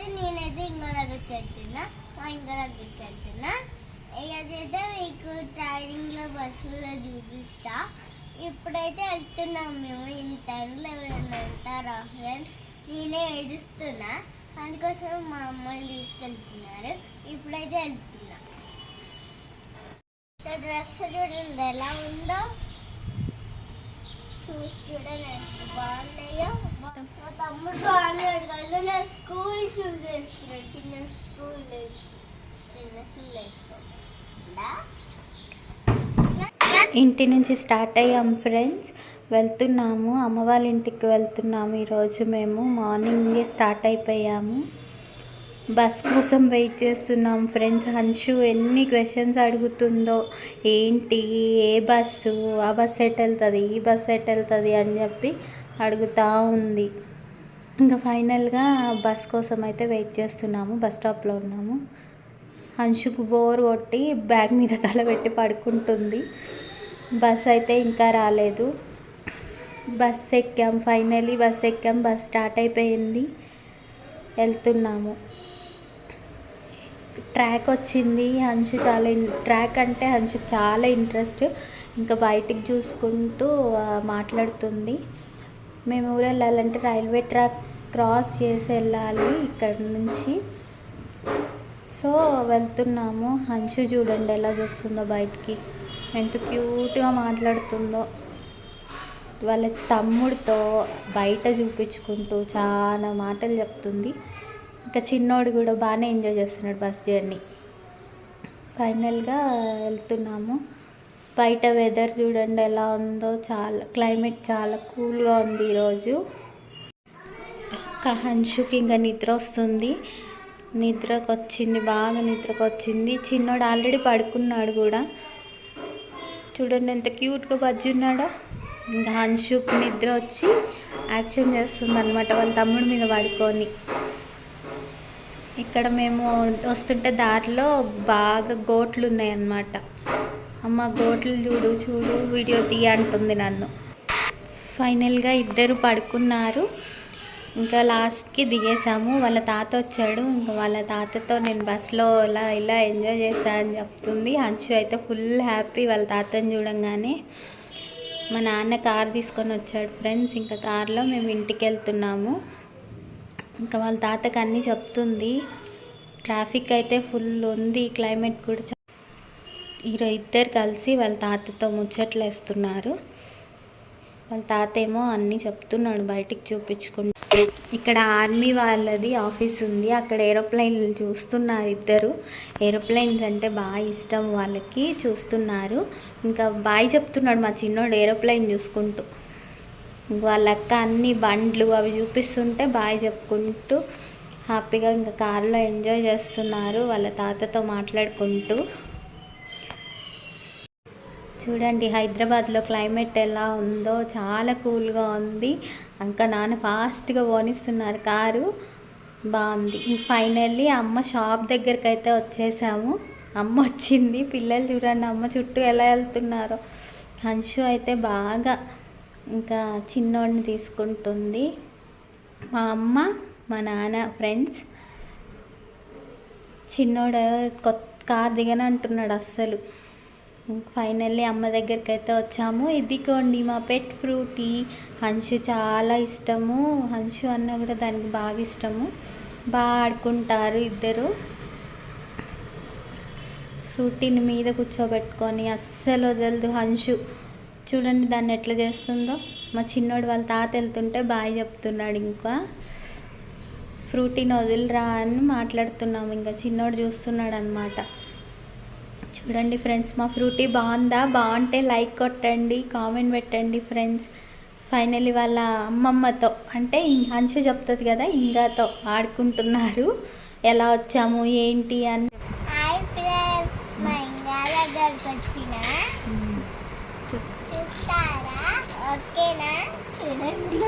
అయితే నేనైతే ఇంకో దగ్గరికి వెళ్తున్నా. మా ఇంకో దగ్గరికి వెళ్తున్నా. ఇదైతే మీకు ట్రైనింగ్లో బస్సులో చూపిస్తా. ఇప్పుడైతే వెళ్తున్నాం మేము. ఇన్ టైంలో ఎవరైనా వెళ్తారా ఫ్రెండ్స్ నేనే ఏడుస్తున్నా. అందుకోసం మా అమ్మలు తీసుకెళ్తున్నారు. ఇప్పుడైతే వెళ్తున్నా. డ్రెస్ చూడండి ఎలా ఉందో. షూస్ చూడండి బాగున్నాయో. మా తమ్ముడు బాగున్నాడు కదా నా స్కూల్ షూస్ స్కూల్ చిన్న ఇంటి నుంచి స్టార్ట్ అయ్యాం ఫ్రెండ్స్. వెళ్తున్నాము. అమ్మ వాళ్ళ ఇంటికి వెళ్తున్నాము. ఈరోజు మేము మార్నింగే స్టార్ట్ అయిపోయాము. బస్ కోసం వెయిట్ చేస్తున్నాం ఫ్రెండ్స్. హన్షు ఎన్ని క్వశ్చన్స్ అడుగుతుందో ఏంటి ఏ బస్సు ఆ బస్ ఎట్ వెళ్తుంది ఈ బస్ ఎట్ వెళ్తుంది అని చెప్పి అడుగుతూ ఉంది. ఇంకా ఫైనల్గా బస్ కోసం అయితే వెయిట్ చేస్తున్నాము బస్ స్టాప్లో ఉన్నాము. అంశుకు బోర్ కొట్టి బ్యాగ్ మీద తల పెట్టి పడుకుంటుంది. బస్ అయితే ఇంకా రాలేదు. బస్ ఎక్కాం ఫైనలీ బస్ ఎక్కాం బస్ స్టార్ట్ అయిపోయింది. వెళ్తున్నాము. ట్రాక్ వచ్చింది అంశు చాలా ఇన్- ట్రాక్ అంటే అంశు చాలా ఇంట్రెస్ట్. ఇంకా బయటికి చూసుకుంటూ మాట్లాడుతుంది. మేము ఊరు వెళ్ళాలంటే రైల్వే ట్రాక్ క్రాస్ చేసి వెళ్ళాలి ఇక్కడ నుంచి. సో వెళ్తున్నాము. హంషు చూడండి ఎలా చూస్తుందో బయటికి. ఎంత క్యూట్గా మాట్లాడుతుందో. వాళ్ళ తమ్ముడితో బయట చూపించుకుంటూ చాలా మాటలు చెప్తుంది. ఇంకా చిన్నోడు కూడా బాగానే ఎంజాయ్ చేస్తున్నాడు బస్ జర్నీ. ఫైనల్గా వెళ్తున్నాము. బయట వెదర్ చూడండి ఎలా ఉందో చాలా క్లైమేట్ చాలా కూల్గా ఉంది ఈరోజు. హన్షుకి ఇంకా నిద్ర వస్తుంది. నిద్రకు వచ్చింది బాగా నిద్రకు వచ్చింది చిన్నోడు ఆల్రెడీ పడుకున్నాడు కూడా. చూడండి ఎంత క్యూట్గా బజ్జి ఇంకా హన్షుకి నిద్ర వచ్చి యాక్షన్ చేస్తుంది అనమాట వాళ్ళ తమ్ముడి మీద పడుకొని. ఇక్కడ మేము వస్తుంటే దారిలో బాగా గోట్లు ఉన్నాయి అన్నమాట అమ్మ గోట్లు చూడు చూడు వీడియో తీయ అంటుంది నన్ను. ఫైనల్గా ఇద్దరు పడుకున్నారు. ఇంకా లాస్ట్కి దిగేసాము వాళ్ళ తాత వచ్చాడు. ఇంకా వాళ్ళ తాతతో నేను బస్సులో ఇలా ఇలా ఎంజాయ్ చేశా అని చెప్తుంది. అంచు అయితే ఫుల్ హ్యాపీ వాళ్ళ తాతని చూడంగానే. మా నాన్న కార్ తీసుకొని వచ్చాడు ఫ్రెండ్స్. ఇంకా కార్లో మేము ఇంటికి వెళ్తున్నాము. ఇంకా వాళ్ళ తాతకి అన్నీ చెప్తుంది. ట్రాఫిక్ అయితే ఫుల్ ఉంది. క్లైమేట్ కూడా చా- ఈరోజు ఇద్దరు కలిసి వాళ్ళ తాతతో ముచ్చట్లు వేస్తున్నారు. వాళ్ళ తాత ఏమో అన్నీ చెప్తున్నాడు బయటికి చూపించుకుంటూ. ఇక్కడ ఆర్మీ వాళ్ళది ఆఫీస్ ఉంది. అక్కడ ఏరోప్లైన్లు చూస్తున్నారు ఇద్దరు. ఏరోప్లైన్స్ అంటే బాగా ఇష్టం వాళ్ళకి చూస్తున్నారు. ఇంకా బాయ్ చెప్తున్నాడు మా చిన్నోడు ఏరోప్లైన్ చూసుకుంటూ. వాళ్ళ అక్క అన్ని బండ్లు అవి చూపిస్తుంటే బాయ్ చెప్పుకుంటూ హ్యాపీగా ఇంకా కార్లో ఎంజాయ్ చేస్తున్నారు. వాళ్ళ తాతతో మాట్లాడుకుంటూ. చూడండి హైదరాబాద్లో క్లైమేట్ ఎలా ఉందో చాలా కూల్గా ఉంది. ఇంకా నాన్న ఫాస్ట్గా పోనిస్తున్నారు కారు బాగుంది. ఫైనల్లీ అమ్మ షాప్ దగ్గరికి అయితే వచ్చేసాము. అమ్మ వచ్చింది పిల్లలు చూడండి అమ్మ చుట్టూ ఎలా వెళ్తున్నారో. హన్షు అయితే బాగా ఇంకా చిన్నోడిని తీసుకుంటుంది. మా అమ్మ మా నాన్న ఫ్రెండ్స్ చిన్నోడు కొత్త కార్ దిగనంటున్నాడు అస్సలు. ఫైనల్లీ అమ్మ దగ్గరికి అయితే వచ్చాము. ఇదిగోండి మా పెట్ ఫ్రూటీ. హంషు చాలా ఇష్టము. హంషు అన్న కూడా దానికి బాగా ఇష్టము. బాగా ఆడుకుంటారు ఇద్దరు. ఫ్రూటీని మీద కూర్చోబెట్టుకొని అస్సలు వదలదు హంషు చూడండి దాన్ని ఎట్లా చేస్తుందో. మా చిన్నోడు వాళ్ళ తాత వెళ్తుంటే బాయ్ చెప్తున్నాడు ఇంకా. ఫ్రూటీని వదిలిరా అని మాట్లాడుతున్నాము. ఇంకా చిన్నోడు చూస్తున్నాడు అనమాట చూడండి ఫ్రెండ్స్ మా ఫ్రూటీ బాగుందా? బాగుంటే లైక్ కొట్టండి కామెంట్ పెట్టండి ఫ్రెండ్స్. ఫైనలీ వాళ్ళ అమ్మమ్మతో అంటే ఇం- అంశు చెప్తుంది కదా ఇంగాతో ఆడుకుంటున్నారు. ఎలా వచ్చాము ఏంటి అని దగ్గరకు వచ్చిన. చూస్తారా? ఓకేనా? చూడండి.